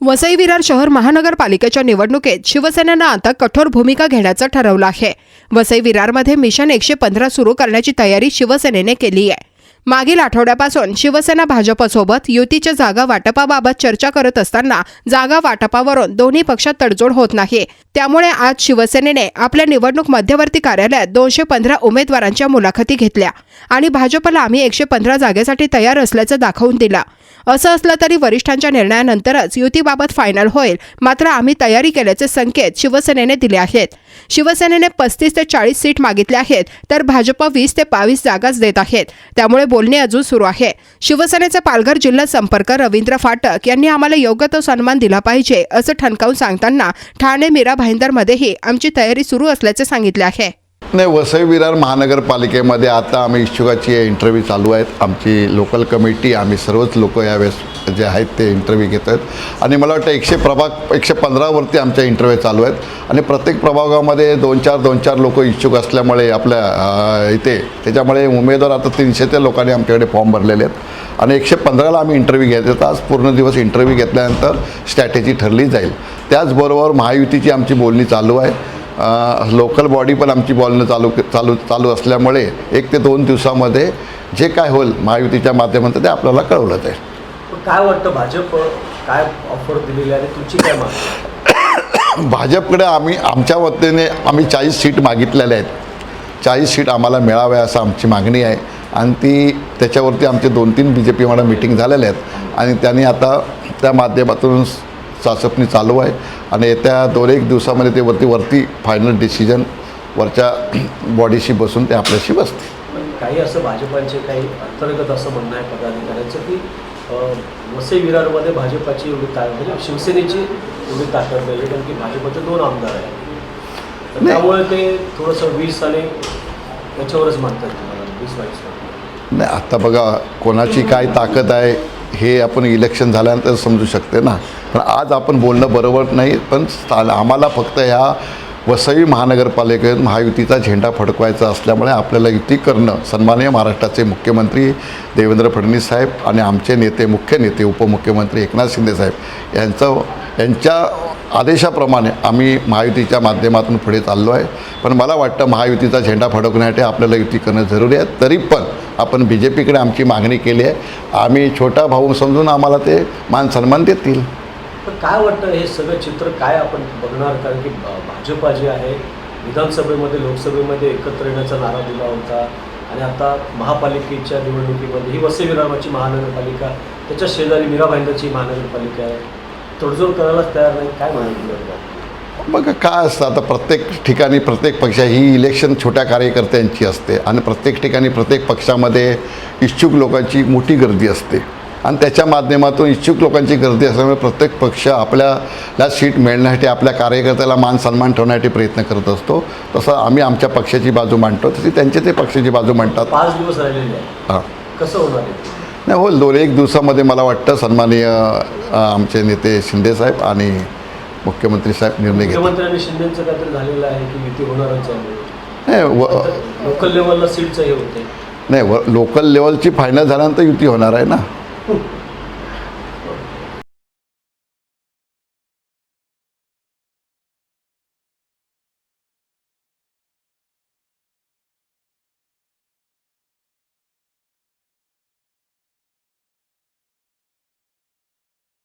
वसई विरार शहर महानगरपालिकेच्या निवडणुकीत शिवसेनेनं आता कठोर भूमिका घेण्याचं ठरवलं आहे. वसई विरारमध्ये मिशन एकशे पंधरा सुरू करण्याची तयारी शिवसेनेने केली आहे. मागील आठवड्यापासून शिवसेना भाजपसोबत युतीच्या जागा वाटपाबाबत चर्चा करत असताना जागा वाटपावरून दोन्ही पक्षात तडजोड होत नाही. त्यामुळे आज शिवसेनेने आपल्या निवडणूक मध्यवर्ती कार्यालयात दोनशे पंधरा उमेदवारांच्या मुलाखती घेतल्या आणि भाजपला आम्ही एकशे पंधरा जागेसाठी तयार असल्याचं दाखवून दिलं. असं असलं तरी वरिष्ठांच्या निर्णयानंतरच युतीबाबत फायनल होईल. मात्र आम्ही तयारी केल्याचे संकेत शिवसेनेने दिले आहेत. शिवसेनेने पस्तीस ते चाळीस सीट मागितले आहेत तर भाजप वीस ते बावीस जागाच देत आहेत. त्यामुळे बोलणे अजून सुरू आहे. शिवसेनेचे पालघर जिल्हा संपर्क रवींद्र फाटक यांनी आम्हाला योग्य तो सन्मान दिला पाहिजे असं ठणकावून सांगताना ठाणे मीरा भाईंदरमध्येही आमची तयारी सुरू असल्याचे सांगितले आहे. नाही वसई विरार महानगरपालिकेमध्ये आता आम्ही इच्छुकाची इंटरव्ह्यू चालू आहेत. आमची लोकल कमिटी आम्ही सर्वच लोक यावेळेस जे आहेत ते इंटरव्ह्यू घेत आहेत. आणि मला वाटतं एकशे प्रभाग एकशे पंधरावरती आमच्या इंटरव्ह्यू चालू आहेत. आणि प्रत्येक प्रभागामध्ये दोन चार दोन चार लोक इच्छुक असल्यामुळे आपल्या इथे त्याच्यामुळे उमेदवार आता तीनशे त्या लोकांनी आमच्याकडे फॉर्म भरलेले आहेत. आणि एकशे पंधराला आम्ही इंटरव्ह्यू घेत आहेत. आज पूर्ण दिवस इंटरव्ह्यू घेतल्यानंतर स्ट्रॅटेजी ठरली जाईल. त्याचबरोबर महायुतीची आमची बोलणी चालू आहे. लोकल बॉडी पण आमची बोलणं चालू चालू चालू असल्यामुळे एक ते दोन दिवसामध्ये जे काय होईल महायुतीच्या माध्यमातून ते आपल्याला कळवलं जाईल. काय वाटतं भाजप काय ऑफर दिलेली आहे तुमची काय मागणी भाजपकडे आम्ही आमच्या वतीने आम्ही चाळीस सीट मागितलेल्या आहेत. चाळीस सीट आम्हाला मिळाव्या असं आमची मागणी आहे. आणि ती त्याच्यावरती आमचे दोन तीन बी जे पीमध्ये मिटिंग झालेल्या आहेत. आणि त्यांनी आता त्या माध्यमातून चाचपणी चालू आहे आणि येत्या दोन एक दिवसामध्ये ते वरती वरती फायनल डिसिजन वरच्या बॉडीशी बसून ते आपल्याशी बसते काही असं भाजपाचे काही अंतर्गत असं म्हणणं आहे पदाधिकाऱ्यांचं की वसई विरारमध्ये भाजपाची एवढी ताकद म्हणजे शिवसेनेची एवढी ताकद नाही कारण की भाजपचे दोन आमदार आहेत. त्यामुळे ते थोडंसं वीस आणि याच्यावरच म्हणतात तुम्हाला वीस बावीस. नाही आता बघा कोणाची काय ताकद आहे हे आपण इलेक्शन झाल्यानंतर समजू शकते ना. पण आज आपण बोलणं बरोबर नाही पण sta- आम्हाला फक्त ह्या वसई महानगरपालिकेत महायुतीचा झेंडा फडकवायचा असल्यामुळे आपल्याला युती करणं सन्माननीय महाराष्ट्राचे मुख्यमंत्री देवेंद्र फडणवीस साहेब आणि आमचे नेते मुख्य नेते उपमुख्यमंत्री एकनाथ शिंदे साहेब यांचं यांच्या आदेशाप्रमाणे आम्ही महायुतीच्या माध्यमातून पुढे चाललो आहे. पण मला वाटतं महायुतीचा झेंडा फडकण्यासाठी आपल्याला युती करणं जरुरी आहे. तरी पण आपण बी जे पीकडे आमची मागणी केली आहे. आम्ही छोटा भाऊ समजून आम्हाला ते मान सन्मान देतील. पण काय वाटतं हे सगळं चित्र काय आपण बघणार? कारण की भाजपा जे आहे विधानसभेमध्ये लोकसभेमध्ये एकत्र येण्याचा नारा दिला होता. आणि आता महापालिकेच्या निवडणुकीमध्ये ही वसई विरामाची महानगरपालिका त्याच्या शेजारी मीरा महानगरपालिका आहे. तडजोड करायलाच तयार नाही काय म्हणाल बघा काय असतं आता प्रत्येक ठिकाणी प्रत्येक पक्ष ही इलेक्शन छोट्या कार्यकर्त्यांची असते आणि प्रत्येक ठिकाणी प्रत्येक पक्षामध्ये इच्छुक लोकांची मोठी गर्दी असते. आणि त्याच्या माध्यमातून इच्छुक लोकांची गर्दी असल्यामुळे प्रत्येक पक्ष आपल्याला सीट मिळण्यासाठी आपल्या कार्यकर्त्याला मान सन्मान ठेवण्यासाठी प्रयत्न करत असतो. तसं आम्ही आमच्या पक्षाची बाजू मांडतो. तशी त्यांचे ते पक्षाची बाजू मांडतात. पाच दिवस राहिलेले हां. कसं होणार नाही हो दोन एक दिवसामध्ये मला वाटतं सन्माननीय आमचे नेते शिंदेसाहेब आणि मुख्यमंत्री साहेब निर्णय घेतील. मुख्यमंत्री आणि शिंदेचं काहीतरी झालेलं आहे की युती होणारच आहे. नाही व लोकल लेवलला सीटचं हे होते नाही व लोकल लेवलची फायनल झाल्यानंतर युती होणार आहे ना.